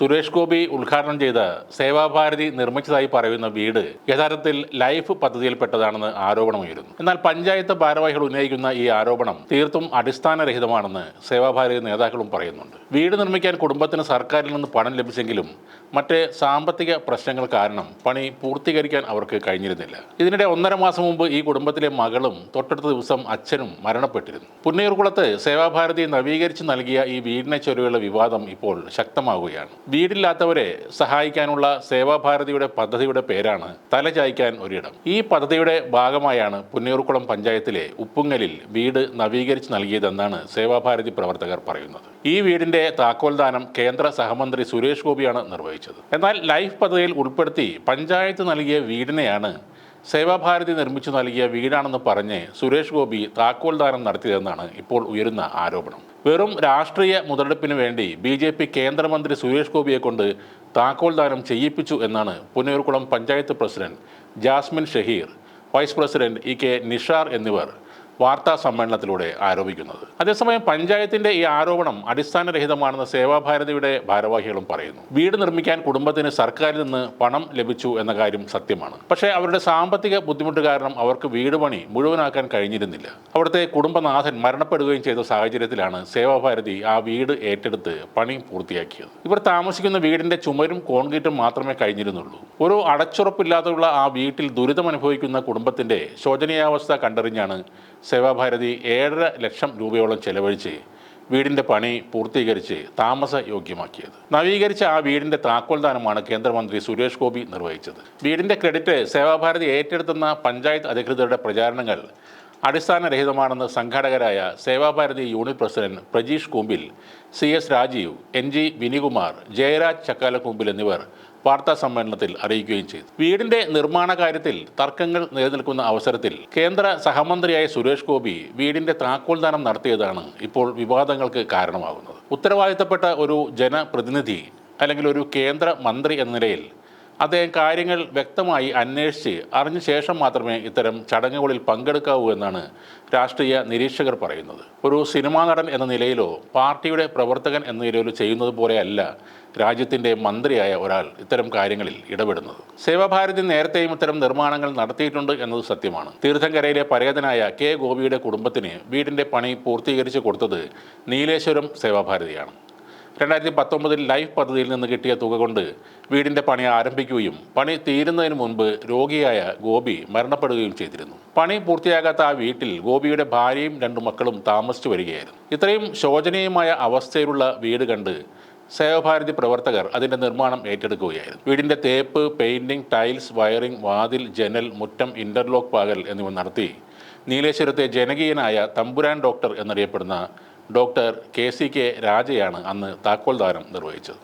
സുരേഷ് ഗോപി ഉദ്ഘാടനം ചെയ്ത സേവാഭാരതി നിർമ്മിച്ചതായി പറയുന്ന വീട് യഥാർത്ഥത്തിൽ ലൈഫ് പദ്ധതിയിൽപ്പെട്ടതാണെന്ന് ആരോപണമുയരുന്നു. എന്നാൽ പഞ്ചായത്ത് ഭാരവാഹികൾ ഉന്നയിക്കുന്ന ഈ ആരോപണം തീർത്തും അടിസ്ഥാനരഹിതമാണെന്ന് സേവാഭാരതി നേതാക്കളും പറയുന്നുണ്ട്. വീട് നിർമ്മിക്കാൻ കുടുംബത്തിന് സർക്കാരിൽ നിന്ന് പണം ലഭിച്ചെങ്കിലും മറ്റ് സാമ്പത്തിക പ്രശ്നങ്ങൾ കാരണം പണി പൂർത്തീകരിക്കാൻ അവർക്ക് കഴിഞ്ഞിരുന്നില്ല. ഇതിനിടെ ഒന്നര മാസം മുമ്പ് ഈ കുടുംബത്തിലെ മകളും തൊട്ടടുത്ത ദിവസം അച്ഛനും മരണപ്പെട്ടിരുന്നു. പുന്നയൂർകുളത്ത് സേവാഭാരതി നവീകരിച്ച് നൽകിയ ഈ വീടിനെ ചൊല്ലിയുള്ള വിവാദം ഇപ്പോൾ ശക്തമാവുകയാണ്. വീടില്ലാത്തവരെ സഹായിക്കാനുള്ള സേവാഭാരതിയുടെ പദ്ധതിയുടെ പേരാണ് തലചായ്ക്കാൻ ഒരിടം. ഈ പദ്ധതിയുടെ ഭാഗമായാണ് പുന്നയൂർക്കുളം പഞ്ചായത്തിലെ ഉപ്പുങ്ങലിൽ വീട് നവീകരിച്ച് നൽകിയതെന്നാണ് സേവാഭാരതി പ്രവർത്തകർ പറയുന്നത്. ഈ വീടിന്റെ താക്കോൽദാനം കേന്ദ്ര സഹമന്ത്രി സുരേഷ് ഗോപിയാണ് നിർവഹിച്ചത്. എന്നാൽ ലൈഫ് പദ്ധതിയിൽ ഉൾപ്പെടുത്തി പഞ്ചായത്ത് നൽകിയ വീടിനെയാണ് സേവാഭാരതി നിർമ്മിച്ചു നൽകിയ വീടാണെന്ന് പറഞ്ഞ് സുരേഷ് ഗോപി താക്കോൽദാനം നടത്തിയതെന്നാണ് ഇപ്പോൾ ഉയരുന്ന ആരോപണം. വെറും രാഷ്ട്രീയ മുതലെടുപ്പിന് വേണ്ടി ബി ജെ പി കേന്ദ്രമന്ത്രി സുരേഷ് ഗോപിയെ കൊണ്ട് താക്കോൽദാനം ചെയ്യിപ്പിച്ചു എന്നാണ് Punnayurkulam panchayat president Jasmin Shaheer vice president E K Nishar എന്നിവർ വാർത്താ സമ്മേളനത്തിലൂടെ ആരോപിക്കുന്നത്. അതേസമയം പഞ്ചായത്തിന്റെ ഈ ആരോപണം അടിസ്ഥാനരഹിതമാണെന്ന് സേവാഭാരതിയുടെ ഭാരവാഹികളും പറയുന്നു. വീട് നിർമ്മിക്കാൻ കുടുംബത്തിന് സർക്കാരിൽ നിന്ന് പണം ലഭിച്ചു എന്ന കാര്യം സത്യമാണ്. പക്ഷേ അവരുടെ സാമ്പത്തിക ബുദ്ധിമുട്ട് കാരണം അവർക്ക് വീട് പണി മുഴുവനാക്കാൻ കഴിഞ്ഞിരുന്നില്ല. അവിടുത്തെ കുടുംബനാഥൻ മരണപ്പെടുകയും ചെയ്ത സാഹചര്യത്തിലാണ് സേവാഭാരതി ആ വീട് ഏറ്റെടുത്ത് പണി പൂർത്തിയാക്കിയത്. ഇവർ താമസിക്കുന്ന വീടിന്റെ ചുമരും കോൺക്രീറ്റും മാത്രമേ കഴിഞ്ഞിരുന്നുള്ളൂ. ഒരു അടച്ചുറപ്പില്ലാതെയുള്ള ആ വീട്ടിൽ ദുരിതം അനുഭവിക്കുന്ന കുടുംബത്തിന്റെ ശോചനീയാവസ്ഥ കണ്ടറിഞ്ഞാണ് സേവാഭാരതി ഏഴര ലക്ഷം രൂപയോളം ചെലവഴിച്ച് വീടിന്റെ പണി പൂർത്തീകരിച്ച് താമസ യോഗ്യമാക്കിയത് നവീകരിച്ച ആ വീടിന്റെ താക്കോൽദാനമാണ് കേന്ദ്രമന്ത്രി സുരേഷ് ഗോപി നിർവഹിച്ചത്. വീടിന്റെ ക്രെഡിറ്റ് സേവാഭാരതി ഏറ്റെടുത്തുന്ന പഞ്ചായത്ത് അധികൃതരുടെ പ്രചാരണങ്ങൾ അടിസ്ഥാനരഹിതമാണെന്ന് സംഘാടകരായ Sevabharati unit president Prajeesh Koombil C S Rajeev N G Vinikumar Jayaraj Chakkalakoombil എന്നിവർ വാർത്താ സമ്മേളനത്തിൽ അറിയിക്കുകയും ചെയ്തു. വീടിന്റെ നിർമ്മാണ കാര്യത്തിൽ തർക്കങ്ങൾ നിലനിൽക്കുന്ന അവസരത്തിൽ കേന്ദ്ര സഹമന്ത്രിയായ സുരേഷ് ഗോപി വീടിന്റെ താക്കോൽദാനം നടത്തിയതാണ് ഇപ്പോൾ വിവാദങ്ങൾക്ക് കാരണമാകുന്നത്. ഉത്തരവാദിത്തപ്പെട്ട ഒരു ജനപ്രതിനിധി അല്ലെങ്കിൽ ഒരു കേന്ദ്ര മന്ത്രി എന്ന നിലയിൽ അദ്ദേഹം കാര്യങ്ങൾ വ്യക്തമായി അന്വേഷിച്ച് അറിഞ്ഞ ശേഷം മാത്രമേ ഇത്തരം ചടങ്ങുകളിൽ പങ്കെടുക്കാവൂ എന്നാണ് രാഷ്ട്രീയ നിരീക്ഷകർ പറയുന്നത്. ഒരു സിനിമാ നടൻ എന്ന നിലയിലോ പാർട്ടിയുടെ പ്രവർത്തകൻ എന്ന നിലയിലോ ചെയ്യുന്നത് പോലെയല്ല രാജ്യത്തിന്റെ മന്ത്രിയായ ഒരാൾ ഇത്തരം കാര്യങ്ങളിൽ ഇടപെടുന്നത്. സേവാഭാരതി നേരത്തെയും ഇത്തരം നിർമ്മാണങ്ങൾ നടത്തിയിട്ടുണ്ട് എന്നത് സത്യമാണ്. തീർത്ഥങ്കരയിലെ പരേതനായ കെ ഗോപിയുടെ കുടുംബത്തിന് വീടിന്റെ പണി പൂർത്തീകരിച്ച് കൊടുത്തത് നീലേശ്വരം സേവാഭാരതിയാണ്. രണ്ടായിരത്തി പത്തൊമ്പതിൽ ലൈഫ് പദ്ധതിയിൽ നിന്ന് കിട്ടിയ തുക കൊണ്ട് വീടിന്റെ പണി ആരംഭിക്കുകയും പണി തീരുന്നതിന് മുൻപ് രോഗിയായ ഗോപി മരണപ്പെടുകയും ചെയ്തിരുന്നു. പണി പൂർത്തിയാകാത്ത ആ വീട്ടിൽ ഗോപിയുടെ ഭാര്യയും രണ്ടു മക്കളും താമസിച്ചു വരികയായിരുന്നു. ഇത്രയും ശോചനീയമായ അവസ്ഥയിലുള്ള വീട് കണ്ട് സേവഭാരതി പ്രവർത്തകർ അതിന്റെ നിർമ്മാണം ഏറ്റെടുക്കുകയായിരുന്നു. വീടിന്റെ തേപ്പ് പെയിന്റിംഗ് ടൈൽസ് വയറിംഗ് വാതിൽ ജനൽ മുറ്റം ഇന്റർലോക്ക് പാകൽ എന്നിവ നടത്തി നീലേശ്വരത്തെ ജനകീയനായ തമ്പുരാൻ ഡോക്ടർ എന്നറിയപ്പെടുന്ന ഡോക്ടർ കെ സി കെ രാജയാണ് അന്ന് താക്കോൽദാനം നിർവഹിച്ചത്.